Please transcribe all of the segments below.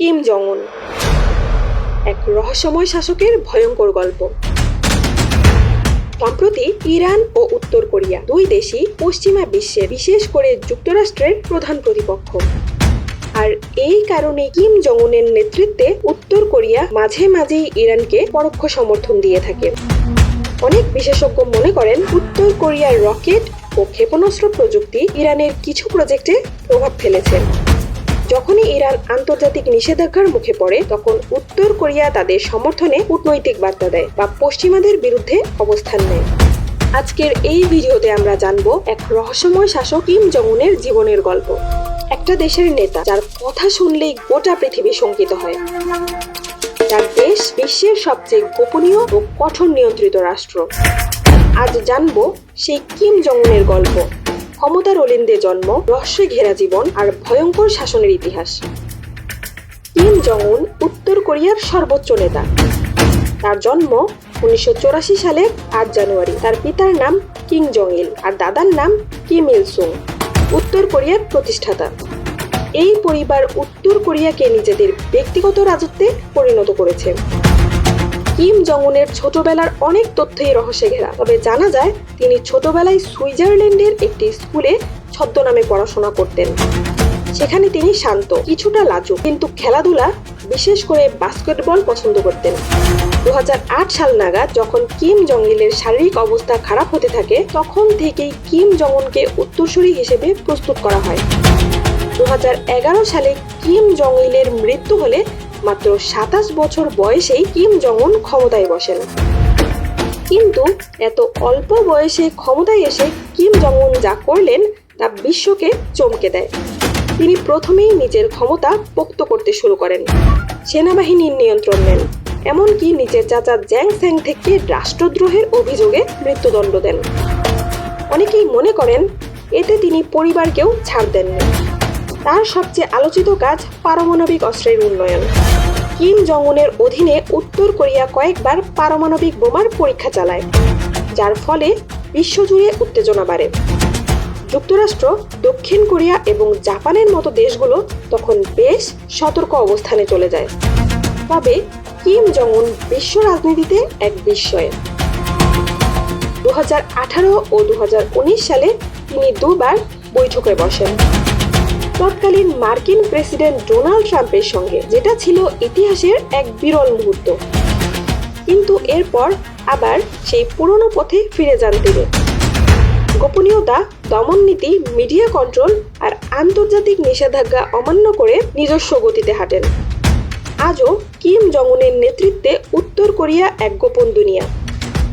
Kim Jong উন এক রহস্যময় শাসকের ভয়ঙ্কর গল্প। সম্প্রতি ইরান ও উত্তর কোরিয়া দুই দেশই পশ্চিমা বিশ্বে বিশেষ করে যুক্তরাষ্ট্রের প্রধান প্রতিপক্ষ। আর এই কারণে কিম জংনের নেতৃত্বে উত্তর কোরিয়া মাঝে মাঝেই ইরানকে পরোক্ষ সমর্থন দিয়ে থাকে। অনেক বিশেষজ্ঞ মনে করেন, উত্তর কোরিয়ার রকেট ও ক্ষেপণাস্ত্র প্রযুক্তি ইরানের কিছু প্রজেক্টে প্রভাব ফেলেছে। যখনই ইরান আন্তর্জাতিক নিষেধাজ্ঞার মুখে পড়ে, তখন উত্তর কোরিয়া তাদের সমর্থনে কূটনৈতিক বার্তা দেয় বা পশ্চিমাদের বিরুদ্ধে অবস্থান নেয়। আজকের এই ভিডিওতে আমরা জানব এক রহস্যময় শাসক কিম জংউনের জীবনের গল্প। একটা দেশের নেতা যার কথা শুনলেই গোটা পৃথিবী শঙ্কিত হয়। যার দেশ বিশ্বের সবচেয়ে গোপনীয় ও কঠোর নিয়ন্ত্রিত রাষ্ট্র। আজ জানব সেই কিম জংউনের গল্প। ক্ষমতার অলিন্দে জন্ম, রহস্যে ঘেরা জীবন আর ভয়ঙ্কর শাসনের ইতিহাস। কিম জং উন উত্তর কোরিয়ার সর্বোচ্চ নেতা। তার জন্ম উনিশশো চুরাশি সালে আট জানুয়ারি। তার পিতার নাম কিং জং ইল আর দাদার নাম কিম ইল সুং উত্তর কোরিয়ার প্রতিষ্ঠাতা। এই পরিবার উত্তর কোরিয়াকে নিজেদের ব্যক্তিগত রাজত্বে পরিণত করেছে। কিম জংউনের ছোটবেলার অনেক তথ্যই রহস্যে ঘেরা। তবে জানা যায়, তিনি ছোটবেলায় সুইজারল্যান্ডের একটি স্কুলে ছদ্মনামে পড়াশোনা করতেন। সেখানে তিনি শান্ত, কিছুটা লাজুক, কিন্তু খেলাধুলা, বিশেষ করে বাস্কেটবল পছন্দ করতেন। দু হাজার আট সাল নাগাদ যখন কিম জং ইলের শারীরিক অবস্থা খারাপ হতে থাকে, তখন থেকেই কিম জং উনকে উত্তরসূরি হিসেবে প্রস্তুত করা হয়। দু হাজার এগারো সালে কিম জং ইলের মৃত্যু হলে মাত্র সাতাশ বছর বয়সেই কিম জং ক্ষমতায় বসেন। কিন্তু এত অল্প বয়সে ক্ষমতায় এসে কিম জং যা করলেন, তা বিশ্বকে চমকে দেয়। তিনি প্রথমেই নিজের ক্ষমতা পোক্ত করতে শুরু করেন। সেনাবাহিনীর নিয়ন্ত্রণ নেন, এমনকি নিজের চাচা জ্যাং স্যাং থেকে রাষ্ট্রদ্রোহের অভিযোগে মৃত্যুদণ্ড দেন। অনেকেই মনে করেন, এতে তিনি পরিবারকেও ছাড় দেননি। তার সবচেয়ে আলোচিত কাজ পারমাণবিক অস্ত্রের উন্নয়ন। কিম জং উনের অধীনে উত্তর কোরিয়া কয়েকবার পারমাণবিক বোমার পরীক্ষা চালায়, যার ফলে বিশ্বজুড়ে উত্তেজনা বাড়ে। যুক্তরাষ্ট্র, দক্ষিণ কোরিয়া এবং জাপানের মতো দেশগুলো তখন বেশ সতর্ক অবস্থানে চলে যায়। তবে কিম জং উন বিশ্ব রাজনীতিতে এক বিস্ময়। দু হাজার আঠারো ও দু হাজার উনিশ সালে তিনি দুবার বৈঠকে বসেন। তৎকালীন মার্কিন প্রেসিডেন্ট ডোনাল্ড ট্রাম্পের সঙ্গে, যেটা ছিল ইতিহাসের এক বিরল মুহূর্ত। কিন্তু এরপর আবার সেই পুরনো পথে ফিরে যান তিনি। গোপনীয়তা, দমন নীতি, মিডিয়া কন্ট্রোল আর আন্তর্জাতিক নিষেধাজ্ঞা অমান্য করে নিজস্ব গতিতে হাঁটেন। আজও কিম জং উনের নেতৃত্বে উত্তর কোরিয়া এক গোপন দুনিয়া।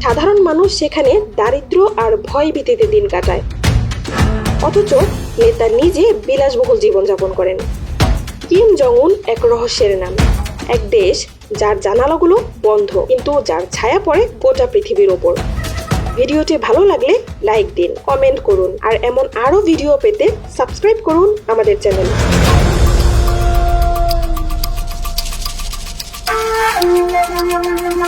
সাধারণ মানুষ সেখানে দারিদ্র আর ভয় ভীতিতে দিন কাটায়। অথচ নেতা নিজে বিলাসবহুল জীবনযাপন করেন। কিম জং উন এক রহস্যের নাম। এক দেশ যার জানালাগুলো বন্ধ, কিন্তু যার ছায়া পড়ে গোটা পৃথিবীর ওপর। ভিডিওটি ভালো লাগলে লাইক দিন, কমেন্ট করুন, আর এমন আরও ভিডিও পেতে সাবস্ক্রাইব করুন আমাদের চ্যানেল।